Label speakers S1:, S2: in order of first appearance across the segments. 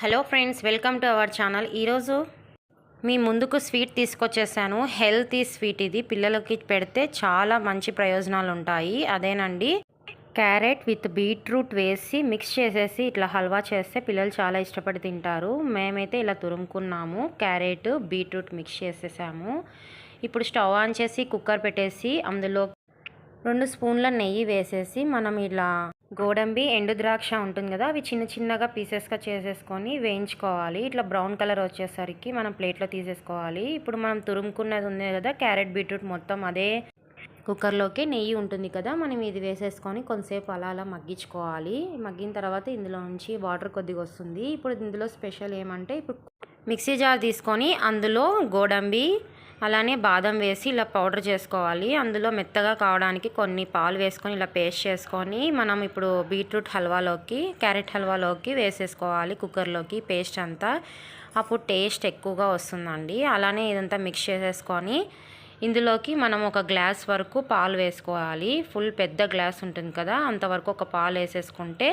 S1: Hello friends welcome to our channel. ఈరోజు మీ ముందుకు స్వీట్ తీసుకొచ్చేసాను. హెల్తీ స్వీట్ ఇది. పిల్లలకి పెడితే చాలా మంచి ప్రయోజనాలు ఉంటాయి. అదేనండి క్యారెట్ విత్ బీట్రూట్ వేసి మిక్స్ చేసేసి ఇట్లా హల్వా చేస్తే పిల్లలు చాలా ఇష్టపడి తింటారు. మేమైతే ఇలా తురుముకున్నాము. క్యారెట్ బీట్రూట్ మిక్స్ చేసేసాము. ఇప్పుడు స్టవ్ ఆన్ చేసి కుక్కర్ పెట్టేసి అందులో రెండు స్పూన్ల నెయ్యి వేసేసి మనం ఇలా గోడంబి ఎండు ద్రాక్ష ఉంటుంది కదా అవి చిన్న చిన్నగా పీసెస్గా చేసేసుకొని వేయించుకోవాలి. ఇట్లా బ్రౌన్ కలర్ వచ్చేసరికి మనం ప్లేట్లో తీసేసుకోవాలి. ఇప్పుడు మనం తురుముకున్నది ఉంది కదా క్యారెట్ బీట్రూట్ మొత్తం అదే కుక్కర్లోకి నెయ్యి ఉంటుంది కదా మనం ఇది వేసేసుకొని కొంతసేపు అలా అలా మగ్గించుకోవాలి. మగ్గిన తర్వాత ఇందులో నుంచి వాటర్ కొద్దిగా వస్తుంది. ఇప్పుడు ఇందులో స్పెషల్ ఏమంటే ఇప్పుడు మిక్సీ జార్ తీసుకొని అందులో గోడంబి అలానే బాదం వేసి ఇలా పౌడర్ చేసుకోవాలి. అందులో మెత్తగా కావడానికి కొన్ని పాలు వేసుకొని ఇలా పేస్ట్ చేసుకొని మనం ఇప్పుడు బీట్రూట్ హల్వాలోకి క్యారెట్ హల్వాలోకి వేసేసుకోవాలి కుక్కర్లోకి పేస్ట్ అంతా. అప్పుడు టేస్ట్ ఎక్కువగా వస్తుందండి. అలానే ఇదంతా మిక్స్ చేసేసుకొని ఇందులోకి మనం ఒక గ్లాస్ వరకు పాలు వేసుకోవాలి. ఫుల్ పెద్ద గ్లాస్ ఉంటుంది కదా అంతవరకు ఒక పాలు వేసేసుకుంటే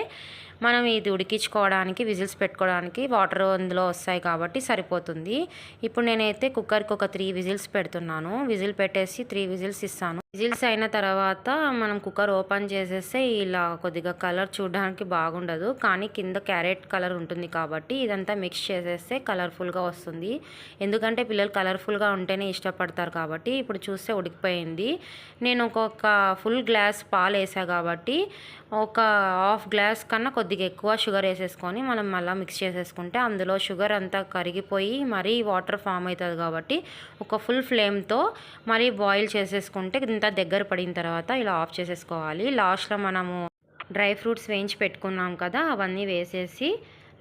S1: మనం ఇది ఉడికించుకోవడానికి విజిల్స్ పెట్టుకోవడానికి వాటర్ అందులో వస్తాయి కాబట్టి సరిపోతుంది. ఇప్పుడు నేనైతే కుక్కర్కి ఒక త్రీ విజిల్స్ పెడుతున్నాను. విజిల్ పెట్టేసి త్రీ విజిల్స్ ఇస్తాను. విజిల్స్ అయిన తర్వాత మనం కుక్కర్ ఓపెన్ చేసేస్తే ఇలా కొద్దిగా కలర్ చూడడానికి బాగుండదు. కానీ కింద క్యారెట్ కలర్ ఉంటుంది కాబట్టి ఇదంతా మిక్స్ చేసేస్తే కలర్ఫుల్గా వస్తుంది. ఎందుకంటే పిల్లలు కలర్ఫుల్గా ఉంటేనే ఇష్టపడతారు కాబట్టి ఇప్పుడు చూస్తే ఉడికిపోయింది. నేను ఒక్కొక్క ఫుల్ గ్లాస్ పాలు వేసా కాబట్టి ఒక హాఫ్ గ్లాస్ కన్నా కొద్దిగా ఎక్కువ షుగర్ వేసేసుకొని మనం మళ్ళీ మిక్స్ చేసేసుకుంటే అందులో షుగర్ అంతా కరిగిపోయి మరీ వాటర్ ఫామ్ అవుతుంది కాబట్టి ఒక ఫుల్ ఫ్లేమ్తో మరీ బాయిల్ చేసేసుకుంటే ఇదంతా దగ్గర పడిన తర్వాత ఇలా ఆఫ్ చేసేసుకోవాలి. లాస్ట్లో మనము డ్రై ఫ్రూట్స్ వేయించి పెట్టుకున్నాం కదా అవన్నీ వేసేసి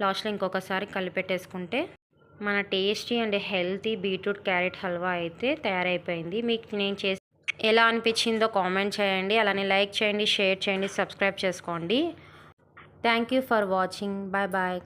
S1: లాస్ట్లో ఇంకొకసారి కలిపెట్టేసుకుంటే మన tasty and healthy beetroot carrot halwa అయితే తయారైపోయింది. మీకు నేను చేసి ఎలా అనిపించిందో కామెంట్ చేయండి. అలానే లైక్ చేయండి షేర్ చేయండి సబ్స్క్రైబ్ చేసుకోండి. Thank you for watching. Bye bye.